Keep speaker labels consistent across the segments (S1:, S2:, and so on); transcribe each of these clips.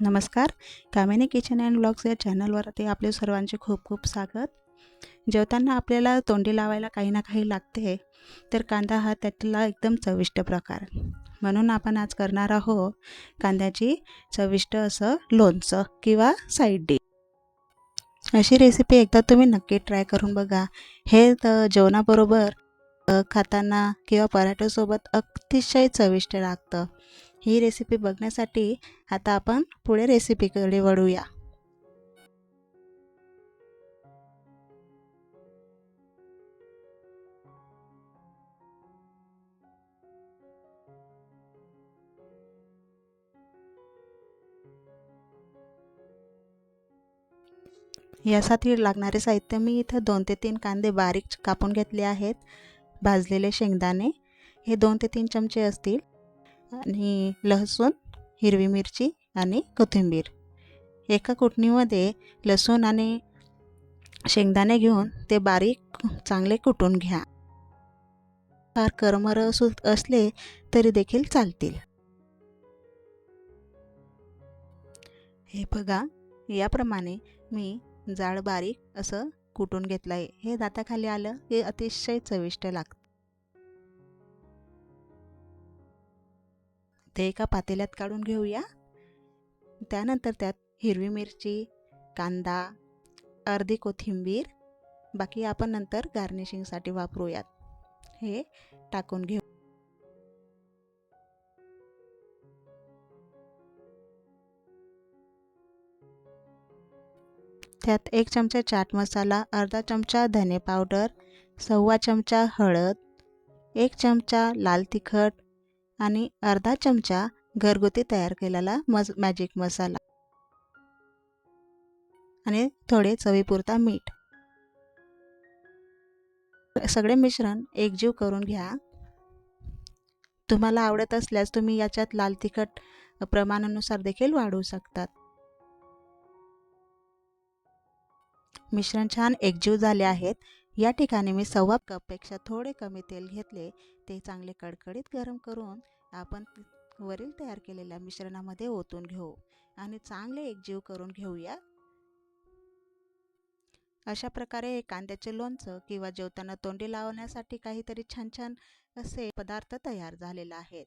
S1: नमस्कार. कामिनी kitchen and blogs या चॅनलवरती आपले सर्वांचे खूप खूप स्वागत. जेवताना आपल्याला तोंडी लावायला काही ना काही लागते तर कांदा हा त्यातला एकदम चविष्ट प्रकार. म्हणून आपण आज करणार आहोत कांद्याची चविष्ट असं लोणचं किंवा साईड डिश अशी रेसिपी एकदा तुम्ही नक्की ट्राय करून बघा. हे तर जेवणाबरोबर खाताना किंवा पराठ्यासोबत अतिशय चविष्ट लागतं. ही रेसिपी बघण्यासाठी आता आपण पुढे रेसिपीकडे वळूया. यासाठी लागणारे साहित्य मी इथं दोन ते तीन कांदे बारीक कापून घेतले आहेत. भाजलेले शेंगदाणे. हे दोन ते तीन चमचे असतील. आणि लसूण हिरवी मिरची आणि कोथिंबीर. एका कुटणीमध्ये लसूण आणि शेंगदाणे घेऊन ते बारीक चांगले कुटून घ्या. फार करमर असू असले तरी देखील चालतील. हे बघा याप्रमाणे मी जाड बारीक असं कुटून घेतलं आहे हे दाताखाली आलं की अतिशय चविष्ट लागतं. ते एका पातेल्यात काढून घेऊया. त्यानंतर त्यात हिरवी मिरची कांदा अर्धी कोथिंबीर बाकी आपण नंतर गार्निशिंगसाठी वापरूयात. हे टाकून घेऊ. त्यात एक चमचा चाट मसाला अर्धा चमचा धने पावडर सव्वा चमचा हळद एक चमचा लाल तिखट आणि अर्धा चमचा घरगुती तयार केलेला मज मॅजिक मसाला. आणि थोडे चवीपुरता मीठ. सगळे मिश्रण एकजीव करून घ्या. तुम्हाला आवडत असल्यास तुम्ही याच्यात लाल तिखट प्रमाणानुसार देखील वाढवू शकतात. मिश्रण छान एकजीव झाले आहेत. या ठिकाणी मी सव्वा कपपेक्षा थोडे कमी तेल घेतले. ते चांगले कडकडीत गरम करून आपण वरील तयार केलेल्या मिश्रणामध्ये ओतून घेऊ आणि चांगले एकजीव करून घेऊया. अशा प्रकारे कांद्याचे लोणचं किंवा जेवताना तोंडी लावण्यासाठी काहीतरी छान छान असे पदार्थ तयार झालेले आहेत.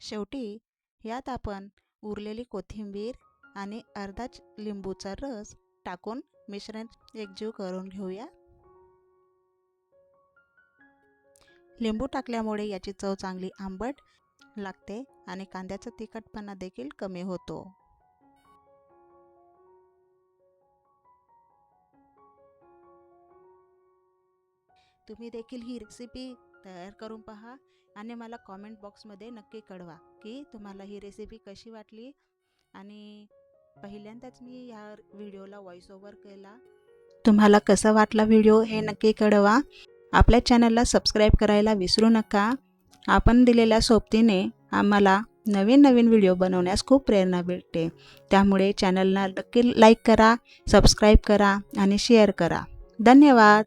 S1: शेवटी यात आपण उरलेली कोथिंबीर आणि अर्धा लिंबूचा रस टाकून मिश्रण एकजीव करून घेऊया. लिंबू टाकल्यामुळे याची चव चांगली आंबट लागते आणि कांद्याचा तिखटपणा देखील कमी होतो. तुम्ही देखील ही रेसिपी तयार करून पहा आणि मला कॉमेंट बॉक्समध्ये नक्की कळवा की तुम्हाला ही रेसिपी कशी वाटली आणि पहिल्यांदाच मी ह्या व्हिडिओला व्हॉइस ओव्हर केला. तुम्हाला कसा वाटला व्हिडिओ हे नक्की कळवा. आपल्या चॅनलला सबस्क्राईब करायला विसरू नका. आपण दिलेल्या सोबतीने आम्हाला नवीन नवीन व्हिडिओ बनवण्यास खूप प्रेरणा भेटते. त्यामुळे चॅनलला नक्की लाईक करा सबस्क्राईब करा आणि शेअर करा. धन्यवाद.